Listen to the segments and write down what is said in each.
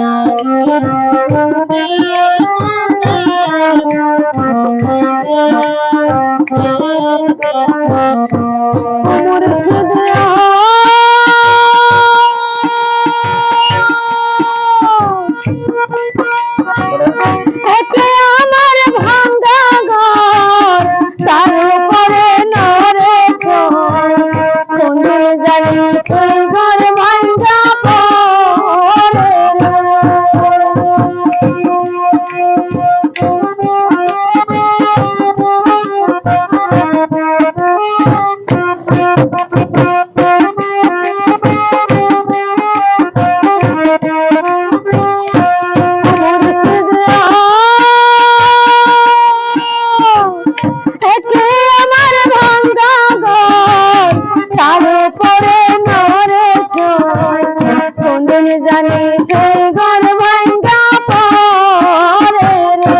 Amor, eu sou জানি সেই ঘর ভাঙ্গা পরে রে।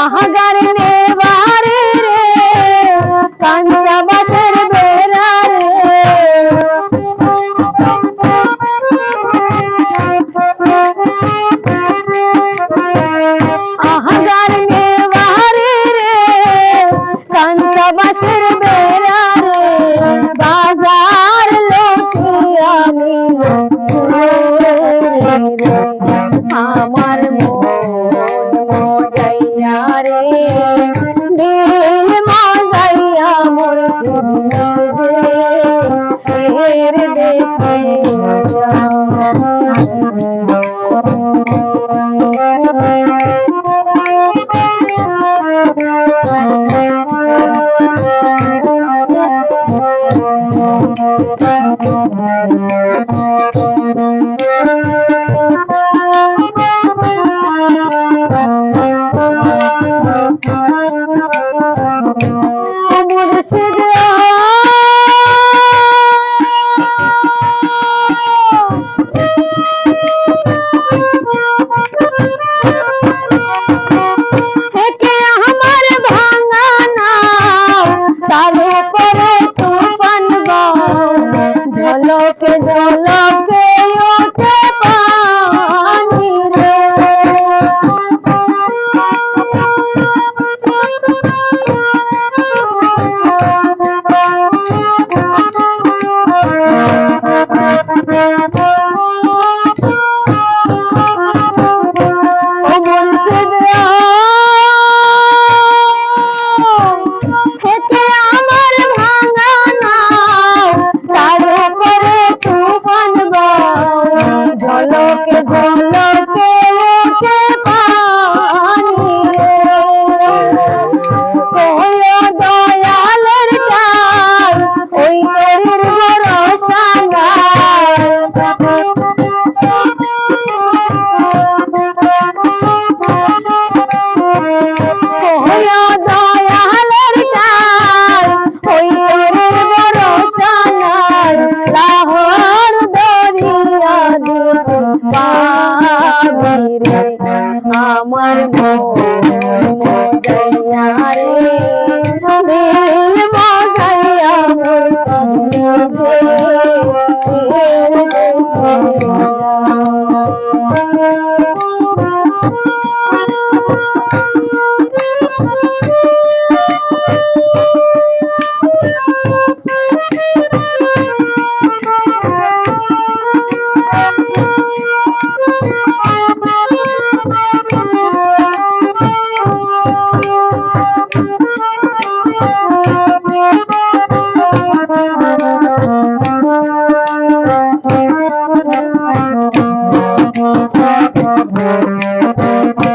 আহাগার নে বারে রে, কাঞ্চা বাসের বেড়া রে। আহাগার নে বারে রে, কাঞ্চা বাসের সুন্না রে দিল মাজাইয়া মোর সুন্না রে এর দেশ Thank you. Thank you.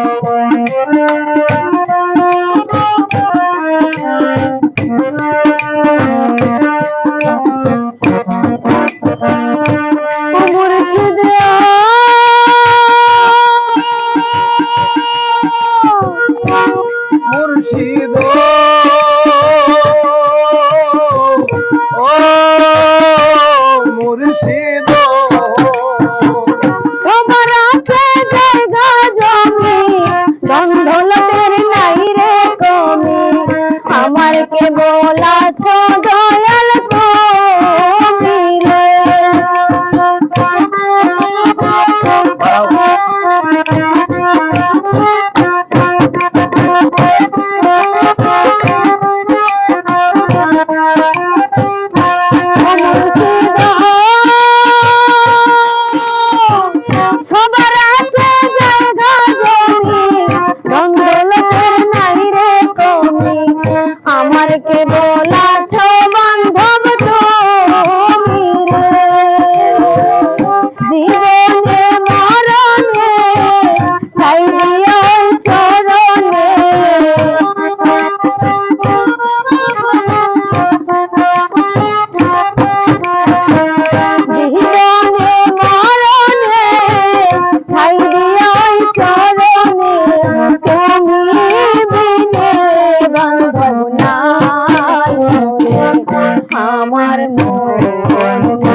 আমার মন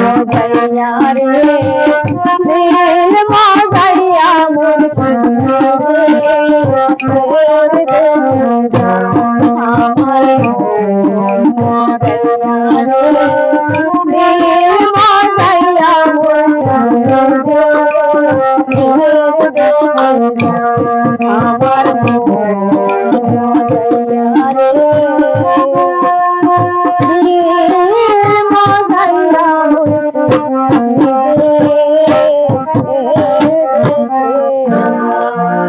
মজাইয়া আমার মন আমার মন